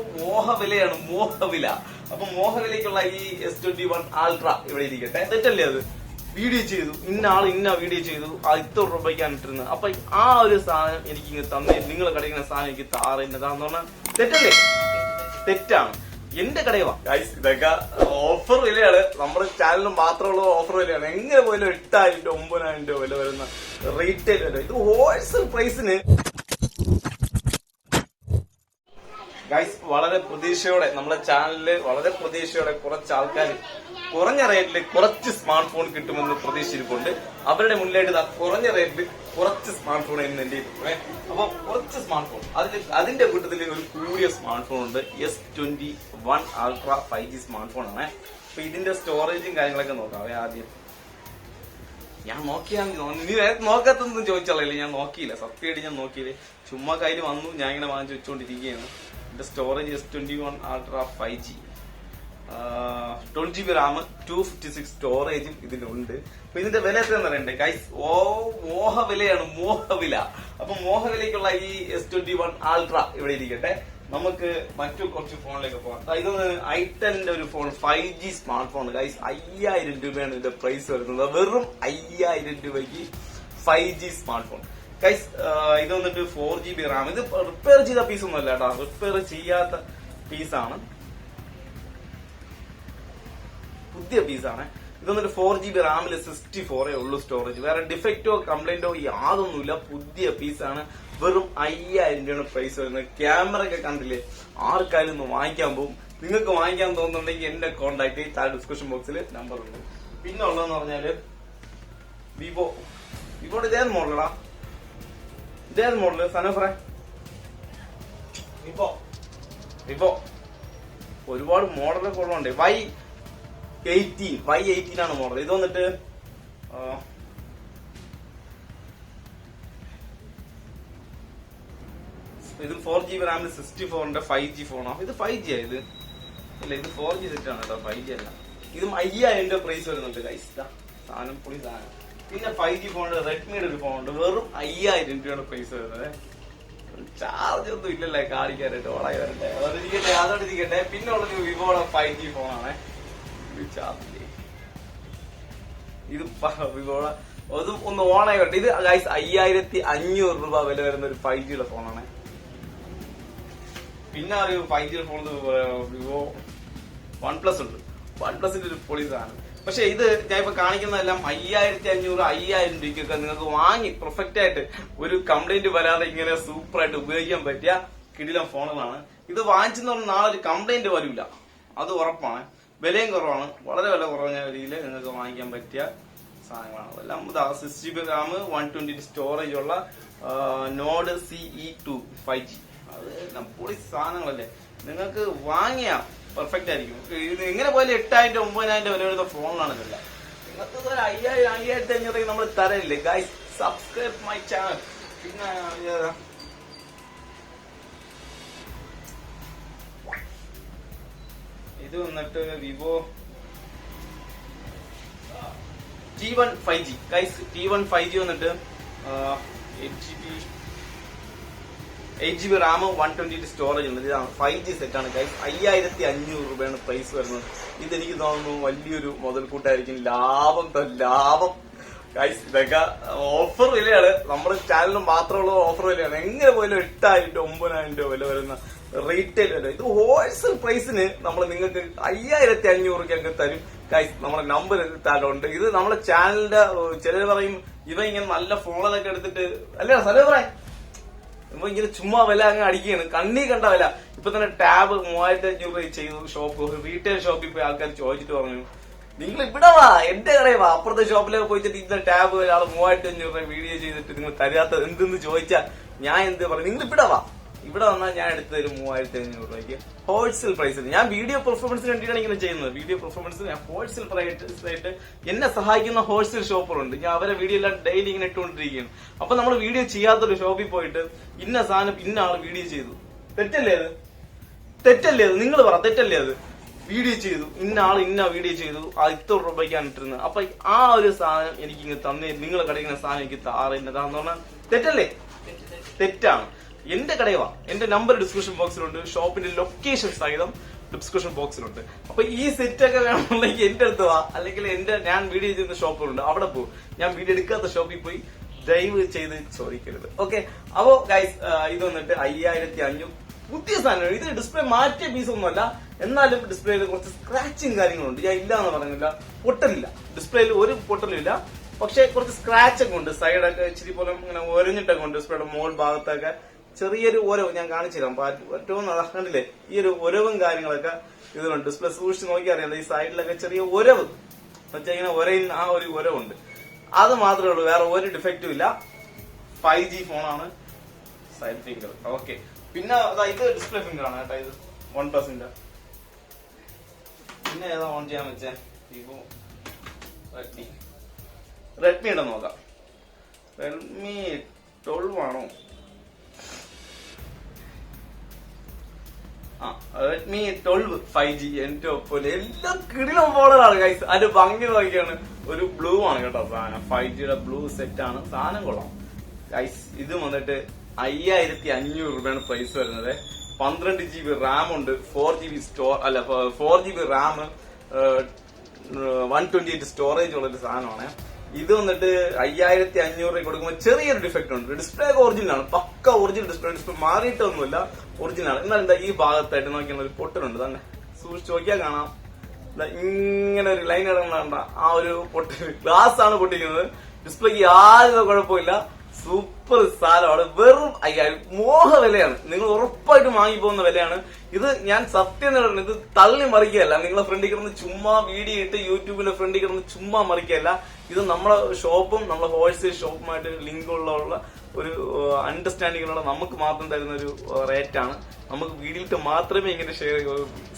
അപ്പൊ മോഹവിലയാണ് മോഹവില. അപ്പൊ മോഹവിലയ്ക്കുള്ള ഈ എസ് ട്വന്റി വൺ ആൾട്ര ഇവിടെ ഇരിക്കട്ടെ. തെറ്റല്ലേ അത്? വീഡിയോ ചെയ്തു. ഇന്ന ആൾ ഇന്ന വീഡിയോ ചെയ്തു. ആ ഇത്ര രൂപയ്ക്കാണ് ഇട്ടിരുന്നത്. അപ്പൊ ആ ഒരു സാധനം എനിക്ക് ഇങ്ങനെ തന്നെ നിങ്ങൾ കടയിക്കുന്ന സാധനം എനിക്ക് താറുന്നതാന്ന് പറഞ്ഞാൽ തെറ്റല്ലേ? തെറ്റാണ്. എന്റെ കടയുവാ ഇതൊക്കെ ഓഫർ വിലയാണ്. നമ്മുടെ ചാനലിന് മാത്രമുള്ള ഓഫർ വിലയാണ്. എങ്ങനെ പോലും എട്ടായിരം രൂപ ഒമ്പതിനായിരം രൂപ വില വരുന്ന റീറ്റെയിൽ വില. ഇത് ഹോൾസെയിൽ പ്രൈസിന് ഗൈസ് വളരെ പ്രതീക്ഷയോടെ നമ്മുടെ ചാനലിൽ വളരെ പ്രതീക്ഷയോടെ കുറച്ച് ആൾക്കാർ കുറഞ്ഞ റേറ്റിൽ കുറച്ച് സ്മാർട്ട് ഫോൺ കിട്ടുമെന്ന് പ്രതീക്ഷിച്ചിരിപ്പുണ്ട്. അവരുടെ മുന്നിലായിട്ട് കുറഞ്ഞ റേറ്റിൽ കുറച്ച് സ്മാർട്ട് ഫോൺ എന്ന് എന്റെ അപ്പൊ കുറച്ച് സ്മാർട്ട് ഫോൺ അതിൽ അതിന്റെ കൂട്ടത്തിൽ ഒരു കൂടിയ സ്മാർട്ട് ഫോൺ ഉണ്ട്. S twenty one ultra five G smart phone ആണ്. അപ്പൊ ഇതിന്റെ സ്റ്റോറേജും കാര്യങ്ങളൊക്കെ നോക്കാം. ആദ്യം. ഞാൻ നോക്കിയാൽ നീ നോക്കാത്തൊന്നും ചോദിച്ചാലേ ഞാൻ നോക്കിയില്ല. സത്യമായിട്ട് ഞാൻ നോക്കിയില്ലേ. ചുമ്മാ കയ്യിൽ വന്നു. ഞാൻ ഇങ്ങനെ വാങ്ങിച്ചു വെച്ചുകൊണ്ടിരിക്കുകയാണ് എന്റെ storage S twenty one ultra five G twelve G B RAM two fifty six സ്റ്റോറേജും ഇതിലുണ്ട്. അപ്പൊ ഇതിന്റെ വില എത്രയെന്ന് അറിയണ്ടേ? ഗൈസ് ഓ മോഹ വിലയാണ് മോഹ വില അപ്പൊ മോഹ വിലയ്ക്കുള്ള ഈ എസ് ട്വന്റി വൺ ആൾട്ര ഇവിടെ ഇരിക്കട്ടെ. നമുക്ക് മറ്റു കുറച്ച് ഫോണിലേക്ക് പോകാം. ഇതൊന്ന് ഐ ടെന്റെ ഒരു phone five G smart phone guys അയ്യായിരം രൂപയാണ് ഇതിന്റെ പ്രൈസ് വരുന്നത്. വെറും അയ്യായിരം രൂപയ്ക്ക് five G smart phone guys ഇത് വന്നിട്ട് ഫോർ ജി ബി റാം ഇത് റിപ്പയർ ചെയ്ത പീസ് ഒന്നും അല്ല കേട്ടോ. റിപ്പയർ ചെയ്യാത്ത പീസ് ആണ്. പുതിയ പീസാണ് ഇത് വന്നിട്ട് ഫോർ ജി ബി റാമിൽ സിക്സ്റ്റി ഫോറേ ഉള്ളൂ സ്റ്റോറേജ് വേറെ ഡിഫക്റ്റോ കംപ്ലൈന്റോ യാതൊന്നുമില്ല. പുതിയ പീസ് ആണ്. വെറും അയ്യായിരം രൂപയാണ് പ്രൈസ് വരുന്നത്. ക്യാമറ ഒക്കെ കണ്ടില്ലേ? ആർക്കാരും ഒന്ന് വാങ്ങിക്കാൻ പോകും. നിങ്ങൾക്ക് വാങ്ങിക്കാൻ തോന്നുന്നുണ്ടെങ്കിൽ എന്റെ കോൺടാക്ട് താഴെ ഡിസ്ക്രിപ്ഷൻ ബോക്സിൽ നമ്പർ ഉണ്ട്. പിന്നെ ഉള്ളതെന്ന് പറഞ്ഞാൽ വിവോ വിവോയുടെ ഇതേ മോഡലാ ഇതേത് മോഡൽ സനഫറെ വിവോ വിവോ ഒരുപാട് മോഡലൊക്കെ ഉള്ളതുണ്ട് വൈ എയ്റ്റീൻ വൈ എയ്റ്റീൻ ആണ് മോഡൽ ഇത് വന്നിട്ട് ഇത് ഫോർ ജി ബി റാമിൽ സിക്സ്റ്റി ഫോറിന്റെ ഫൈവ് ജി ഫോണോ ഇത് ഫൈവ് ജി ഇത്. ഇല്ല ഇത് ഫോർ ജി സെറ്റ് ആണ് കേട്ടോ ഫൈവ് ജി അല്ല. ഇതും അയ്യായിരം രൂപ പ്രൈസ് വരുന്നുണ്ട് ഗൈസ് സാധനം പൊളി സാധനം. പിന്നെ ഫൈവ് ജി ഫോണുണ്ട് റെഡ്മിയുടെ ഒരു ഫോൺ ഉണ്ട്. വെറും അയ്യായിരം രൂപയാണ് പ്രൈസ് വരുന്നത്. ചാർജ് ഒന്നും ഇല്ലല്ലേ കാണിക്കാനായിട്ട്. വളരെ വരട്ടെ. അതോടിരിക്കട്ടെ അതോടിരിക്കട്ടെ പിന്നെ ഉള്ളത് വിവോയുടെ ഫൈവ് ജി ഫോണാണ് ചാർജ് ഇത് വിവോയുടെ അതും ഒന്ന് ഓണായി വരട്ടെ. ഇത് ഗൈസ് അയ്യായിരത്തി അഞ്ഞൂറ് രൂപ വില വരുന്ന ഒരു ഫൈവ് ജിയുടെ ഫോണാണ് പിന്നെ ഒരു ഫൈവ് ജിയുടെ ഫോൺ വിവോ വൺ പ്ലസ് ഉണ്ട്. വൺ പ്ലസിന്റെ ഒരു പൊളി സാധനം. പക്ഷെ ഇത് ഞാൻ ഇപ്പൊ കാണിക്കുന്നതെല്ലാം അയ്യായിരത്തി അഞ്ഞൂറ് അയ്യായിരം രൂപയ്ക്കൊക്കെ നിങ്ങൾക്ക് വാങ്ങി പെർഫെക്റ്റ് ആയിട്ട് ഒരു കംപ്ലൈന്റ് വരാതെ ഇങ്ങനെ സൂപ്പർ ആയിട്ട് ഉപയോഗിക്കാൻ പറ്റിയ കിടിലം ഫോണുകളാണ്. ഇത് വാങ്ങിച്ചെന്ന് പറഞ്ഞാൽ നാളെ ഒരു കംപ്ലൈന്റ് വരില്ല അത് ഉറപ്പാണ്. വിലയും കുറവാണ്. വളരെ വില കുറഞ്ഞ രീതിയിൽ നിങ്ങൾക്ക് വാങ്ങിക്കാൻ പറ്റിയ സാധനങ്ങളാണ്. എല്ലാം ഇതാ G B RAM one twenty storage ഉള്ള Nord CE two five G അത് പൊളി സാധനങ്ങളല്ലേ? നിങ്ങൾക്ക് വാങ്ങിയാ പെർഫെക്റ്റ് ആയിരിക്കും. ഇത് എങ്ങനെ പോയാലും എട്ടായിരം ഒമ്പതിനായിരം രൂപ വില വരുന്ന ഇതെല്ലാം നിങ്ങൾക്ക് ഒരു അയ്യായിരം അയ്യായിരത്തി അഞ്ഞൂറ് നമ്മൾ തരല്ലേ ഗൈസ് സബ്സ്ക്രൈബ് മൈ ചാനൽ പിന്നെ? ഇത് വന്നിട്ട് Vivo T one five G guys T one five G വന്നിട്ട് eight G B eight G B റാമും വൺ ട്വന്റി സ്റ്റോറേജ് ഉണ്ട്. ഇതാണ് ഫൈവ് ജി സെറ്റ് ആണ് ഗൈസ് അയ്യായിരത്തി അഞ്ഞൂറ് രൂപയാണ് പ്രൈസ് വരുന്നത്. ഇതെനിക്ക് തോന്നുന്നു വലിയൊരു മുതൽക്കൂട്ടായിരിക്കും. ലാഭം ത- ലാഭം. ഗൈസ് ഇതൊക്കെ ഓഫർ വിലയാണ്. നമ്മുടെ ചാനലിന് മാത്രമുള്ള ഓഫർ വിലയാണ്. എങ്ങനെ പോലും എട്ടായിരം രൂപ ഒമ്പതിനായിരം രൂപ വില വരുന്ന റീറ്റെയിൽ വില. ഇത് ഹോൾസെയിൽ പ്രൈസിന് നമ്മൾ നിങ്ങൾക്ക് അയ്യായിരത്തി അഞ്ഞൂറ് അങ്ങ് തരും. ഗൈസ് നമ്മുടെ നമ്പർ താലുണ്ട് ഇത് നമ്മുടെ ചാനലിന്റെ ചിലർ പറയും ഇവ ഇങ്ങനെ നല്ല ഫോണൊക്കെ എടുത്തിട്ട് അല്ലേ സലേ പറയാം ഇപ്പൊ ഇങ്ങനെ ചുമ്മാ വില അങ്ങ് അടിക്കുകയാണ്. കണ്ണി കണ്ട വില. ഇപ്പൊ തന്നെ ടാബ് മൂവായിരത്തി അഞ്ഞൂറ് രൂപ ചെയ്തു ഷോപ്പ് റീറ്റെയിൽ ഷോപ്പിൽ പോയി ആൾക്കാർ ചോദിച്ചിട്ട് പറഞ്ഞു. നിങ്ങൾ ഇവിടെ വാ. എന്റെ കടയിൽ വാ. അപ്പുറത്തെ ഷോപ്പിലേക്ക് പോയിട്ട് ഇന്ന ടാബ് ഒരാൾ മൂവായിരത്തി അഞ്ഞൂറ് രൂപ വീഡിയോ ചെയ്തിട്ട് നിങ്ങൾ തരാത്തത് എന്തെന്ന് ചോദിച്ചാൽ ഞാൻ എന്ത് പറയും? നിങ്ങൾ ഇവിടെ വാ. ഇവിടെ വന്നാൽ ഞാൻ എടുത്ത ഒരു മൂവായിരത്തി അഞ്ഞൂറ് രൂപയ്ക്ക് ഹോൾസെയിൽ പ്രൈസിൽ ഞാൻ വീഡിയോ പെർഫോമൻസിന് വേണ്ടിയിട്ടാണ് ഇങ്ങനെ ചെയ്യുന്നത്. വീഡിയോ പെർഫോമൻസിന് ഞാൻ ഹോൾസെയിൽ പ്രൈസായിട്ട് എന്നെ സഹായിക്കുന്ന ഹോൾസെയിൽ ഷോപ്പറുണ്ട് ഞാൻ അവരെ വീഡിയോ എല്ലാം ഡെയിലി ഇങ്ങനെ ഇട്ടുകൊണ്ടിരിക്കുകയാണ്. അപ്പൊ നമ്മൾ വീഡിയോ ചെയ്യാത്തൊരു ഷോപ്പിൽ പോയിട്ട് ഇന്ന സാധനം ഇന്ന ആൾ വീഡിയോ ചെയ്തു. തെറ്റല്ലേ അത്? തെറ്റല്ലേ അത്? നിങ്ങൾ പറ തെറ്റല്ലേ അത്? വീഡിയോ ചെയ്തു. ഇന്ന ആൾ ഇന്ന വീഡിയോ ചെയ്തു. ആ ഇത്ര രൂപയ്ക്കാണ് ഇട്ടിരുന്നത്. അപ്പൊ ആ ഒരു സാധനം എനിക്ക് ഇങ്ങനെ തന്നെ നിങ്ങൾ കടയിക്കുന്ന സാധനം എനിക്ക് താറുന്നതാന്ന് പറഞ്ഞാൽ തെറ്റല്ലേ? തെറ്റാണ്. എന്റെ കടയുവാ. എന്റെ നമ്പർ ഡിസ്ക്രിപ്ഷൻ ബോക്സിലുണ്ട് ഷോപ്പിന്റെ ലൊക്കേഷൻ സഹിതം ഡിസ്ക്രിപ്ഷൻ ബോക്സിലുണ്ട് അപ്പൊ ഈ സെറ്റ് ഒക്കെ വേണമെന്നുണ്ടെങ്കിൽ എന്റെ അടുത്ത് വാ. അല്ലെങ്കിൽ എന്റെ ഞാൻ വീഡിയോ ചെയ്യുന്ന ഷോപ്പുകളുണ്ട് അവിടെ പോകും ഞാൻ വീഡിയോ എടുക്കാത്ത ഷോപ്പിൽ പോയി ഡ്രൈവ് ചെയ്ത് ചോദിക്കരുത്. ഓക്കെ അപ്പോ ഗൈസ് ഇത് വന്നിട്ട് അയ്യായിരത്തി അഞ്ഞൂറ് പുതിയ സാധനമാണ്. ഇത് ഡിസ്പ്ലേ മാറ്റിയ പീസ് ഒന്നുമല്ല. എന്നാലും ഡിസ്പ്ലേയിൽ കുറച്ച് സ്ക്രാച്ചും കാര്യങ്ങളുണ്ട്. ഞാൻ ഇല്ല എന്ന് പറഞ്ഞില്ല. പൊട്ടലില്ല. ഡിസ്പ്ലേയിൽ ഒരു പൊട്ടലില്ല പക്ഷെ കുറച്ച് സ്ക്രാച്ച് ഒക്കെ ഉണ്ട്. സൈഡൊക്കെ ഇച്ചിരി പോലെ ഇങ്ങനെ ഒരഞ്ഞിട്ടൊക്കെ ഉണ്ട്. ഡിസ്പ്ലേയുടെ മോൾ ഭാഗത്തൊക്കെ. ചെറിയൊരു ഓരോ ഞാൻ കാണിച്ചു തരാം. ഏറ്റവും നടക്കണ്ടില്ലേ കണ്ടില്ലേ? ഈ ഒരു ഒരവും കാര്യങ്ങളൊക്കെ ഇതിലുണ്ട്. ഡിസ്പ്ലേ സൂക്ഷിച്ച് നോക്കിയറിയാം ഈ സൈഡിലൊക്കെ ചെറിയ ഒരവ്. വെച്ചാൽ ഇങ്ങനെ ഒരേ ആ ഒരു ഒരവുണ്ട്. അത് മാത്രമേ ഉള്ളൂ വേറെ ഒരു ഡിഫക്റ്റും ഇല്ല. ഫൈവ് ജി ഫോണാണ് സൈഡ് ഫിംഗർ ഓക്കെ പിന്നെ ഇത് ഡിസ്പ്ലേ ഫിംഗർ ആണ് കേട്ടോ ഇത്. വൺ പ്ലസിന്റെ പിന്നെ ഏതാ ഓൺ ചെയ്യാൻ വെച്ചേ? വിവോ റെഡ്മി റെഡ്മിയുടെ നോക്കാം. റെഡ്മി ട്വൽവ് ആണോ? റെഡ്മി ട്വൽവ് ഫൈവ് ജി എന്റെ ഒപ്പം എല്ലാം കിടിലം ഫോണുകളാണ് ഗൈസ് അതിന്റെ ഭംഗി നോക്കിയാണ്. ഒരു ബ്ലൂ ആണ് കേട്ടോ സാധനം. ഫൈവ് ജിയുടെ ബ്ലൂ സെറ്റ് ആണ്. സാധനം കൊള്ളാം. ഗൈസ് ഇത് വന്നിട്ട് അയ്യായിരത്തി അഞ്ഞൂറ് രൂപയാണ് പ്രൈസ് വരുന്നത്. പന്ത്രണ്ട് ജി ബി റാം ഉണ്ട്. ഫോർ ജി ബി സ്റ്റോർ അല്ല four G B RAM one twenty eight storage ഉള്ള ഒരു സാധനമാണ്. ഇത് വന്നിട്ട് അയ്യായിരത്തി അഞ്ഞൂറ് രൂപ കൊടുക്കുമ്പോൾ ചെറിയൊരു ഡിഫക്റ്റ് ഉണ്ട്. ഡിസ്പ്ലേ ഒക്കെ ഒറിജിനൽ ആണ്. പക്ക ഒറിജിനൽ ഡിസ്പ്ലേ ഡിസ്പ്ലേ മാറിയിട്ടൊന്നുമില്ല. ഒറിജിനൽ ആണ്. എന്നാൽ എന്താ ഈ ഭാഗത്തായിട്ട് നോക്കിയാൽ ഒരു പൊട്ടലുണ്ട് തന്നെ സൂക്ഷിച്ച് നോക്കിയാൽ കാണാം. ഇങ്ങനെ ഒരു ലൈൻ ഇടണ്ട ആ ഒരു പൊട്ടി ഗ്ലാസ് ആണ് പൊട്ടിക്കുന്നത് ഡിസ്പ്ലേക്ക് യാതൊരു കുഴപ്പമില്ല സൂപ്പർ സാധനമാണ് വെറും അയ്യായിരം മോഹ വിലയാണ്. നിങ്ങൾ ഉറപ്പായിട്ടും വാങ്ങി പോകുന്ന വിലയാണ്. ഇത് ഞാൻ സത്യം നേടുന്നത് ഇത് തള്ളി മറിക്കുകയല്ല. നിങ്ങളെ ഫ്രണ്ടിൽ കിടന്ന് ചുമ്മാ വീഡിയോ ഇട്ട് യൂട്യൂബിലെ ഫ്രണ്ടിൽ കിടന്ന് ചുമ്മാ മറിക്കുകയല്ല. ഇത് നമ്മളെ ഷോപ്പും നമ്മളെ ഹോൾസെയിൽ ഷോപ്പുമായിട്ട് ലിങ്ക് ഉള്ള ഒരു അണ്ടർസ്റ്റാൻഡിങ്ങിലുള്ള നമുക്ക് മാത്രം തരുന്ന ഒരു റേറ്റ് ആണ്. നമുക്ക് വീടിയിട്ട് മാത്രമേ ഇങ്ങനെ ഷെയർ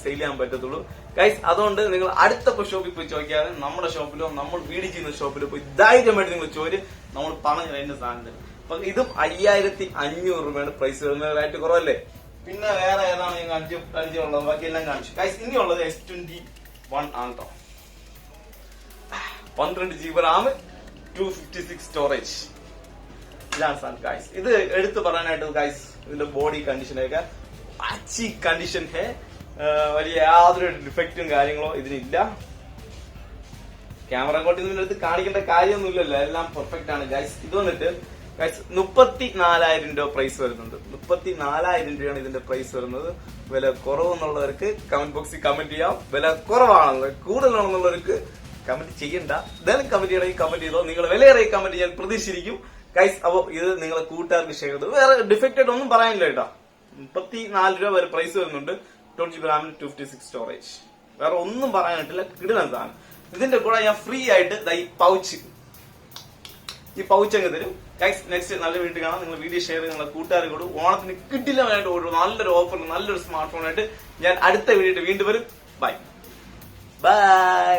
സെയിൽ ചെയ്യാൻ പറ്റത്തുള്ളൂ. ഗൈസ് അതുകൊണ്ട് നിങ്ങൾ അടുത്ത ഷോപ്പിൽ പോയി ചോദിക്കാതെ നമ്മുടെ ഷോപ്പിലോ നമ്മൾ വീട് ചെയ്യുന്ന ഷോപ്പിലോ പോയി ധൈര്യമായിട്ട് നിങ്ങൾ ചോദ്യം നമ്മൾ പറഞ്ഞ കഴിഞ്ഞ സാധനം അപ്പൊ ഇതും അയ്യായിരത്തി അഞ്ഞൂറ് രൂപയാണ് പ്രൈസ് വരുന്നതായിട്ട് കുറവല്ലേ? പിന്നെ വേറെ ഏതാണ് ഞാൻ കാണിച്ചു? ബാക്കി ബാക്കിയെല്ലാം കാണിച്ചു. ഗൈസ് ഇനിയുള്ളത് എസ് ട്വന്റി വൺ ആണ് പന്ത്രണ്ട് G RAM two fifty six storage ഇതാണ് സാധനം ഗൈസ് ഇത് എടുത്തു പറയാനായിട്ട് ഗൈസ് ഇതിന്റെ ബോഡി കണ്ടീഷൻ കണ്ടീഷനൊക്കെ അച്ചി കണ്ടീഷൻ ഹേ. വലിയ യാതൊരു ഡിഫക്റ്റും കാര്യങ്ങളോ ഇതിനില്ല. ക്യാമറ കോട്ടി ഇതിന്റെ അടുത്ത് കാണിക്കേണ്ട കാര്യമൊന്നുമില്ലല്ലോ. എല്ലാം പെർഫെക്റ്റ് ആണ് ഗൈസ് ഇത് വന്നിട്ട് ഗൈസ് മുപ്പത്തി നാലായിരം രൂപ പ്രൈസ് വരുന്നുണ്ട്. മുപ്പത്തി നാലായിരം രൂപയാണ് ഇതിന്റെ പ്രൈസ് വരുന്നത്. വില കുറവെന്നുള്ളവർക്ക് കമന്റ് ബോക്സിൽ കമന്റ് ചെയ്യാം. വില കുറവാണെന്ന് കൂടുതലാണെന്നുള്ളവർക്ക് കമന്റ് ചെയ്യണ്ട. എന്തായാലും കമന്റ് ചെയ്യണമെങ്കിൽ കമന്റ് ചെയ്തോ. നിങ്ങൾ വിലയേറെ കമന്റ് ചെയ്യാൻ പ്രതീക്ഷിച്ചിരിക്കും. ഗൈസ് അപ്പൊ ഇത് നിങ്ങളെ കൂട്ടുകാർക്ക് ഷെയർ ചെയ്തു. വേറെ ഡിഫക്റ്റഡ് ഒന്നും പറയാനില്ല കേട്ടോ. മുപ്പത്തി നാല് രൂപ വരെ പ്രൈസ് വരുന്നുണ്ട്. ട്വന്റി ഗ്രാമിന് ടു ഫിഫ്റ്റി സിക്സ് സ്റ്റോറേജ് വേറെ ഒന്നും പറയാനായിട്ടില്ല കിടുന്നതാണ് ഇതിന്റെ കൂടെ ഞാൻ ഫ്രീ ആയിട്ട് ഈ പൗച്ച് ഈ പൗച്ച് അങ്ങ് തരും. ഗൈസ് നെക്സ്റ്റ് നല്ല വീട്ടിൽ കാണാം. നിങ്ങൾ വീഡിയോ ഷെയർ ചെയ്ത് നിങ്ങളെ കൂട്ടുകാരെ കൂടെ ഓണത്തിന് കിട്ടില്ലമായിട്ട് ഒരു നല്ലൊരു ഓഫർ നല്ലൊരു സ്മാർട്ട് ഫോണായിട്ട് ഞാൻ അടുത്ത വീഡിയോ വീണ്ടും വരും. Bye bye